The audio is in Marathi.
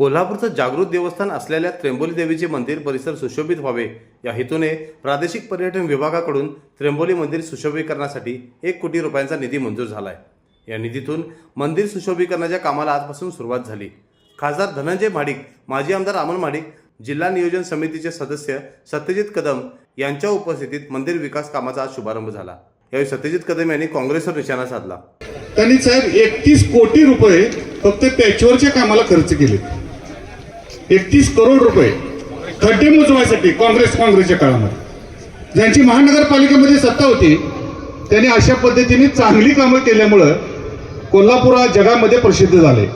कोल्हापूरचं जागृत देवस्थान असलेल्या त्र्यंबोली देवीचे मंदिर परिसर सुशोभित व्हावे. या हेतूने प्रादेशिक पर्यटन विभागाकडून त्र्यंबोली मंदिर सुशोभीकरणासाठी एक कोटी रुपयांचा निधी मंजूर झाला आहे या निधीतून मंदिर सुशोभीकरणाच्या कामाला आजपासून सुरुवात झाली. खासदार धनंजय महाडिक माजी आमदार अमन महाडिक जिल्हा नियोजन समितीचे सदस्य सत्यजित कदम यांच्या उपस्थितीत मंदिर विकास कामाचा आज शुभारंभ झाला. यावेळी सत्यजित कदम यांनी काँग्रेसवर निशाणा साधला. त्यांनी साहेब एकतीस कोटी रुपये फक्त पॅचवरच्या कामाला खर्च केले एकतीस करोड रुपये खड्डे मोजवायसाठी काँग्रेस काँग्रेसच्या काळामध्ये. ज्यांची महानगरपालिकेमध्ये सत्ता होती त्यांनी अशा पद्धतीने चांगली कामं केल्यामुळं कोल्हापूर हा जगामध्ये प्रसिद्ध झाले.